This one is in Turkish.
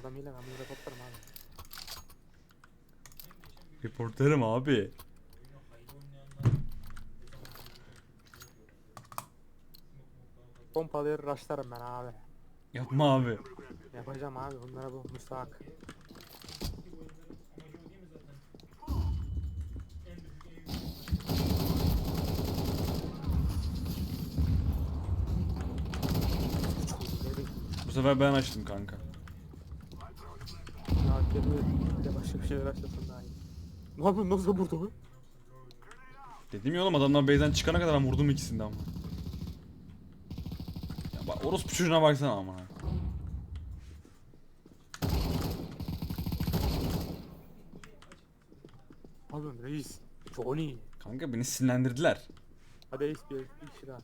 Adam hile ben bunu reportlarım abi. Reporterim abi. Pompalayır rushlarım ben abi. Yapma abi. Yapacağım abi bunlara bu müstahak. Bu sefer ben açtım kanka. Bir de başka bir şeyler açlasın daha iyi. Ne yapıyorsun nasıl burada bu? Dedim ya oğlum adamlar base'den çıkana kadar ben vurdum ikisini de ama. Ya bak orospu çocuğuna baksana ama. Yapıyorsun reis? Johnny. Kanka beni sinirlendirdiler. Hadi ace bir kişi daha.